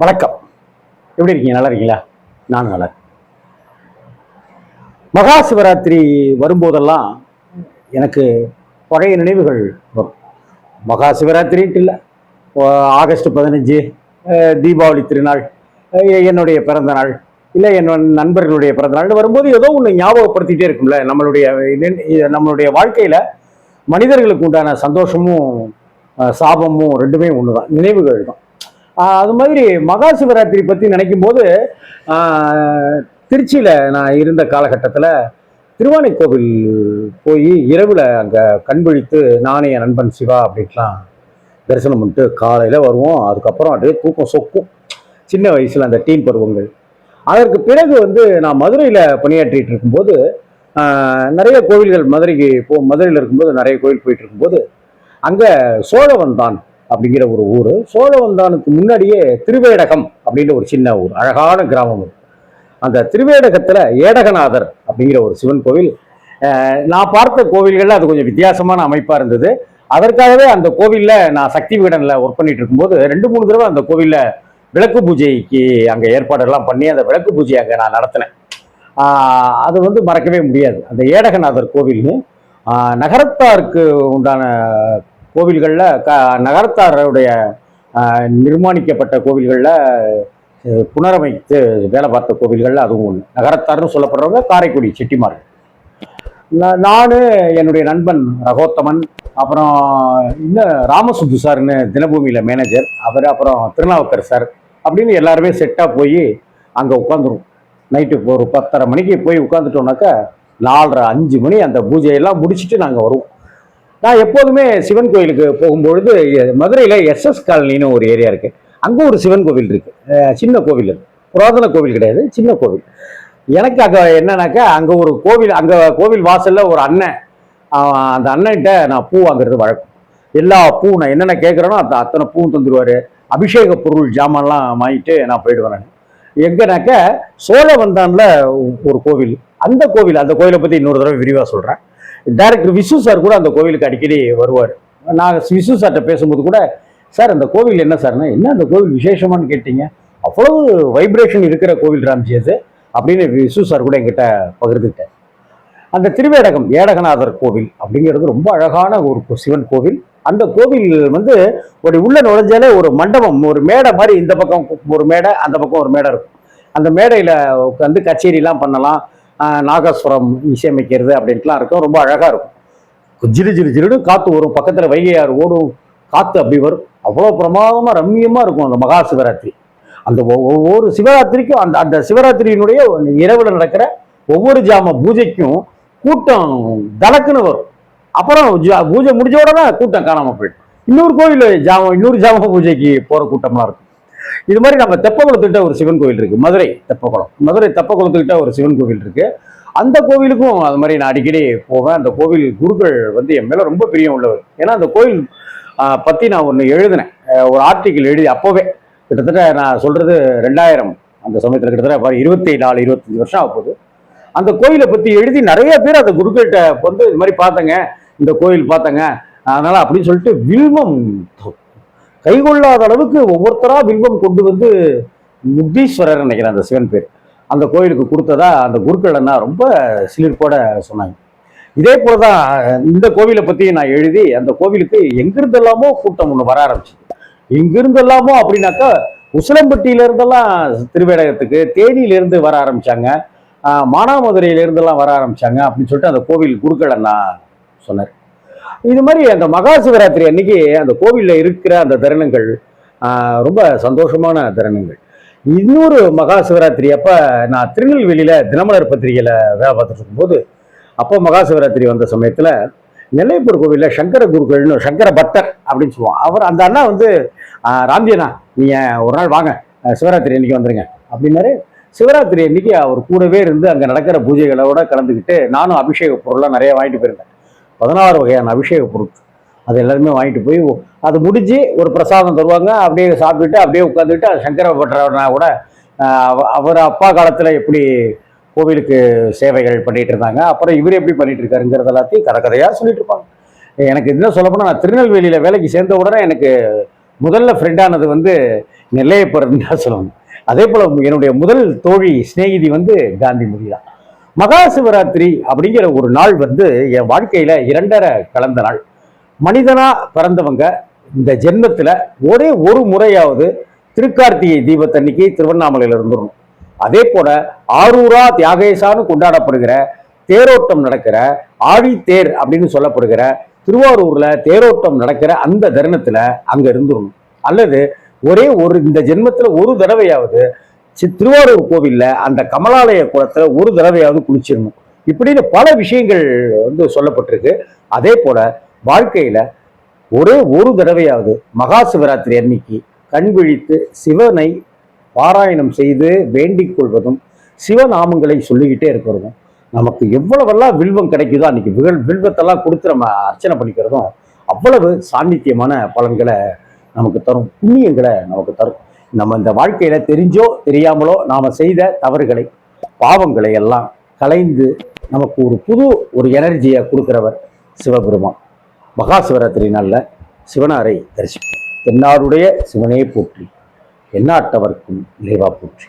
வணக்கம். எப்படி இருக்கீங்க? நல்லா இருக்கீங்களா? நான் நல்லா மகா சிவராத்திரி வரும்போதெல்லாம் எனக்கு பழைய நினைவுகள் வரும். மகா சிவராத்திரின்ட்டு இல்லை. ஆகஸ்ட் பதினஞ்சு தீபாவளி திருநாள் என்னுடைய பிறந்த நாள் இல்லை என் நண்பர்களுடைய பிறந்த நாள் வரும்போது ஏதோ ஒன்று ஞாபகப்படுத்திட்டே இருக்கும்ல. நம்மளுடைய நம்மளுடைய வாழ்க்கையில் மனிதர்களுக்கு உண்டான சந்தோஷமும் சாபமும் ரெண்டுமே ஒன்று தான் நினைவுகள் தான். அது மாதிரி மகா சிவராத்திரி பற்றி நினைக்கும் போது திருச்சியில் நான் இருந்த காலகட்டத்தில் திருவானைக்கோவில் போய் இரவில் அங்கே கண்விழித்து நானே என் நண்பன் சிவா அப்படின்ட்டுலாம் தரிசனம் பண்ணிட்டு காலையில் வருவோம். அதுக்கப்புறம் அப்படியே தூக்கம் சொக்கும். சின்ன வயசில் அந்த டீம் பருவங்கள். அதற்கு பிறகு வந்து நான் மதுரையில் பணியாற்றிட்டு இருக்கும்போது நிறைய கோவில்கள் மதுரைக்கு போ மதுரையில் இருக்கும்போது நிறைய கோவில் போயிட்டு இருக்கும்போது அங்கே சோழவன் தான். அப்படிங்கிற ஒரு ஊர். சோழவந்தானுக்கு முன்னாடியே திருவேடகம் அப்படின்ற ஒரு சின்ன ஊர் அழகான கிராமம் அந்த திருவேடகத்தில் ஏடகநாதர் அப்படிங்கிற ஒரு சிவன் கோவில் நான் பார்த்த கோவில்களில் அது கொஞ்சம் வித்தியாசமான அமைப்பாக இருந்தது. அதற்காகவே அந்த கோவிலில் நான் சக்தி வீடனில் ஒர்க் பண்ணிட்டு இருக்கும்போது ரெண்டு மூணு தடவை அந்த கோவிலில் விளக்கு பூஜைக்கு அங்கே ஏற்பாடெல்லாம் பண்ணி அந்த விளக்கு பூஜை அங்கே நான் நடத்தினேன். அது வந்து மறக்கவே முடியாது. அந்த ஏடகநாதர் கோவில்னு நகரத்தாருக்கு உண்டான கோவில்களில் க நகரத்தாருடைய நிர்மாணிக்கப்பட்ட கோவில்களில் புனரமைத்து வேலை பார்த்த கோவில்களில் அதுவும் ஒன்று நகரத்தார்னு சொல்லப்படுறவங்க காரைக்குடி செட்டிமார்கள் நான் நான் என்னுடைய நண்பன் ரகோத்தமன் அப்புறம் இன்னும் ராமசுப்பு சார்னு தினபூமியில் மேனேஜர் அவர் அப்புறம் திருநாவுக்கர் சார் அப்படின்னு எல்லாருமே செட்டாக போய் அங்கே உட்காந்துருவோம் நைட்டு ஒரு பத்தரை மணிக்கு போய் உட்காந்துட்டோம்னாக்கா நாலரை அஞ்சு மணி அந்த பூஜையெல்லாம் முடிச்சுட்டு நாங்கள் வருவோம். நான் எப்போதுமே சிவன் கோயிலுக்கு போகும்பொழுது மதுரையில் எஸ்எஸ் காலனின்னு ஒரு ஏரியா இருக்குது அங்கே ஒரு சிவன் கோவில் இருக்குது சின்ன கோவில் அது. புராதன கோவில் கிடையாது சின்ன கோவில். எனக்கு அங்கே என்னன்னாக்கா அங்கே ஒரு கோவில் அங்கே கோவில் வாசலில் ஒரு அண்ணன். அந்த அண்ணன்கிட்ட நான் பூ வாங்குறது வழக்கம். எல்லா பூ நான் என்னென்ன கேட்குறேனோ அந்த அத்தனை பூவும் தந்துடுவார் அபிஷேக பொருள் ஜாமான்லாம் வாங்கிட்டு நான் போயிடுவேன் நான். எங்கனாக்க சோழவந்தான்ல ஒரு கோவில். அந்த கோவில் அந்த கோயிலை பற்றி இன்னொரு தடவை விரிவாக சொல்கிறேன் டைரக்டர் விசு சார் கூட அந்த கோவிலுக்கு அடிக்கடி வருவார். நான் விசு சார்கிட்ட பேசும்போது கூட சார் அந்த கோவில் என்ன சார்னா என்ன அந்த கோவில் விசேஷமான்னு கேட்டீங்க? அவ்வளவு வைப்ரேஷன் இருக்கிற கோவில் ராம்ஜி அது அப்படின்னு விசு சார் கூட என்கிட்ட பகிர்ந்துக்கிட்டேன் அந்த திருவேடகம் ஏடகநாதர் கோவில் அப்படிங்கிறது ரொம்ப அழகான ஒரு சிவன் கோவில். அந்த கோவில் வந்து ஒரு உள்ள நுழைஞ்சாலே ஒரு மண்டபம் ஒரு மேடை மாதிரி இந்த பக்கம் ஒரு மேடை அந்த பக்கம் ஒரு மேடை இருக்கும். அந்த மேடையில் உட்காந்து கச்சேரிலாம் பண்ணலாம். நாகஸ்வரம் இசையமைக்கிறது அப்படின்ட்டுலாம் இருக்கும். ரொம்ப அழகாக இருக்கும். ஜிலு ஜிலு ஜிலுன்னு காற்று வரும். பக்கத்தில் வைகையாறு ஓடும். காற்று அப்படி வரும். அவ்வளோ பிரமாதமாக ரம்மியமாக இருக்கும் அந்த மகா சிவராத்திரி. அந்த ஒவ்வொரு சிவராத்திரிக்கும் அந்த அந்த சிவராத்திரியினுடைய இரவில் நடக்கிற ஒவ்வொரு ஜாம பூஜைக்கும் கூட்டம் தலக்குன்னு வரும். அப்புறம் ஜா- பூஜை முடிஞ்ச உடனே கூட்டம் காணாமல் போயிடும். இன்னொரு கோயில் ஜாமம் இன்னொரு ஜாம பூஜைக்கு போகிற கூட்டம்லாம் இருக்கும். இது மாதிரி நம்ம தெப்பக்குளத்துக்கிட்ட ஒரு சிவன் கோவில் இருக்கு. மதுரை தெப்பக்குளம் மதுரை தெப்பக்குளத்துக்கிட்ட ஒரு சிவன் கோவில் இருக்கு. அந்த கோவிலுக்கும் அது மாதிரி நான் அடிக்கடி போவேன். அந்த கோவில் குருக்கள் வந்து என் மேல ரொம்ப பிரியம் உள்ளவர். ஏன்னா அந்த கோவில் பற்றி பத்தி நான் ஒன்று எழுதினேன். ஒரு ஆர்டிக்கிள் எழுதி அப்போவே. கிட்டத்தட்ட நான் சொல்றது ரெண்டாயிரம். அந்த சமயத்தில் கிட்டத்தட்ட பாரு இருபத்தி நாலு இருபத்தஞ்சு வருஷம் ஆக போகுது. அந்த கோயிலை பத்தி எழுதி நிறைய பேர் அந்த குருக்கள்கிட்ட வந்து இது மாதிரி பார்த்தங்க. இந்த கோயில் பார்த்தங்க. அதனால அப்படின்னு சொல்லிட்டு வில்வம் கைகொள்ளாத அளவுக்கு ஒவ்வொருத்தரா பிம்பம் கொண்டு வந்து முக்தீஸ்வரர் நினைக்கிறேன் அந்த சிவன் பேர். அந்த கோயிலுக்கு கொடுத்ததா அந்த குருக்கள்னா ரொம்ப சிலிர்ப்போட சொன்னாங்க. இதே போலதான் இந்த கோவிலை பற்றி நான் எழுதி அந்த கோவிலுக்கு எங்கிருந்தெல்லாமோ கூட்டம் ஒன்று வர ஆரம்பிச்சு எங்கிருந்தெல்லாமோ அப்படின்னாக்கா உசிலம்பட்டியிலேருந்தெல்லாம் திருவேடகத்துக்கு தேனியில இருந்து வர ஆரம்பித்தாங்க மானாமதுரையிலேருந்தெல்லாம் வர ஆரம்பித்தாங்க அப்படின்னு சொல்லிட்டு அந்த கோவில் குருக்கள் அண்ணா சொன்னார். இது மாதிரி அந்த மகா சிவராத்திரி அன்னைக்கு அந்த கோவில்ல இருக்கிற அந்த தருணங்கள் ரொம்ப சந்தோஷமான தருணங்கள். இன்னொரு மகா சிவராத்திரி அப்ப நான் திருநெல்வேலியில தினமலர் பத்திரிகையில் வேலை பார்த்துட்டு இருக்கும்போது அப்போ மகா சிவராத்திரி வந்த சமயத்துல நெல்லைப்பூர் கோவில்ல சங்கர குருக்கள்னு சங்கர பக்தர் அப்படின்னு சொல்லுவோம் அவர் அந்த அண்ணா வந்து ஆஹ் நீங்கள் நீங்க ஒரு நாள் வாங்க சிவராத்திரி அன்னைக்கு வந்துருங்க. அப்படின்னாரு. சிவராத்திரி அன்னைக்கு அவர் கூடவே இருந்து அங்க நடக்கிற பூஜைகளோட கலந்துக்கிட்டு நானும் அபிஷேக பொருள்லாம் நிறைய வாங்கிட்டு போயிருந்தேன். பதினாறு வகையான அபிஷேக பொருட்கள். அது எல்லாருமே வாங்கிட்டு போய் அது முடிஞ்சு ஒரு பிரசாதம் தருவாங்க. அப்படியே சாப்பிட்டுட்டு அப்படியே உட்காந்துட்டு சங்கர பட்டரவனா கூட அவர் அப்பா காலத்தில் எப்படி கோவிலுக்கு சேவைகள் பண்ணிகிட்டு இருந்தாங்க அப்புறம் இவர் எப்படி பண்ணிட்டு இருக்காருங்கிறது எல்லாத்தையும் கதை கதையாக சொல்லிட்டு இருப்பாங்க. எனக்கு என்ன சொல்ல போனா நான் திருநெல்வேலியில் வேலைக்கு சேர்ந்த உடனே எனக்கு முதல்ல ஃப்ரெண்டானது வந்து நெல்லையப்பர் தான் சொல்லணும் அதே போல் என்னுடைய முதல் தோழி சிநேகிதி வந்து காந்திமதி தான். மகா சிவராத்திரி அப்படிங்கிற ஒரு நாள் வந்து என் வாழ்க்கையில இரண்டரை கலந்த நாள். மனிதனா பிறந்தவங்க இந்த ஜென்மத்துல ஒரே ஒரு முறையாவது திருக்கார்த்திகை தீபத்தன்னைக்கு திருவண்ணாமலையில இருந்துடணும். அதே போல ஆரூரா தியாகேசான்னு கொண்டாடப்படுகிற தேரோட்டம் நடக்கிற ஆழித்தேர் அப்படின்னு சொல்லப்படுகிற திருவாரூர்ல தேரோட்டம் நடக்கிற அந்த தருணத்துல அங்க இருந்துடணும். அல்லது ஒரே ஒரு இந்த ஜென்மத்துல ஒரு தடவையாவது திருவாரூர் கோவில்ல அந்த கமலாலய குளத்தில் ஒரு தடவையாவது குளிச்சிடணும். இப்படின்னு பல விஷயங்கள் வந்து சொல்லப்பட்டிருக்கு. அதே போல வாழ்க்கையில் ஒரே ஒரு தடவையாவது மகா சிவராத்திரி அன்னைக்கு கண் விழித்து சிவனை பாராயணம் செய்து வேண்டிக் கொள்வதும் சிவநாமங்களை சொல்லிக்கிட்டே இருக்கிறதும் நமக்கு எவ்வளவெல்லாம் வில்வம் கிடைக்குதோ அன்னைக்கு விகழ் வில்வத்தெல்லாம் கொடுத்து நம்ம அர்ச்சனை பண்ணிக்கிறதும் அவ்வளவு சாநித்தியமான பலன்களை நமக்கு தரும் புண்ணியங்களை நமக்கு தரும். நம்ம இந்த வாழ்க்கையில தெரிஞ்சோ தெரியாமலோ நாம செய்த தவறுகளை பாவங்களை எல்லாம் கலைந்து நமக்கு ஒரு புது ஒரு எனர்ஜியை கொடுக்கிறவர் சிவபெருமான். மகா சிவராத்திரி நாளில் சிவனாரை தரிசிப்போம். தென்னாருடைய சிவனே போற்றி எந்நாட்டவர்க்கும் நிறைவா போற்றி.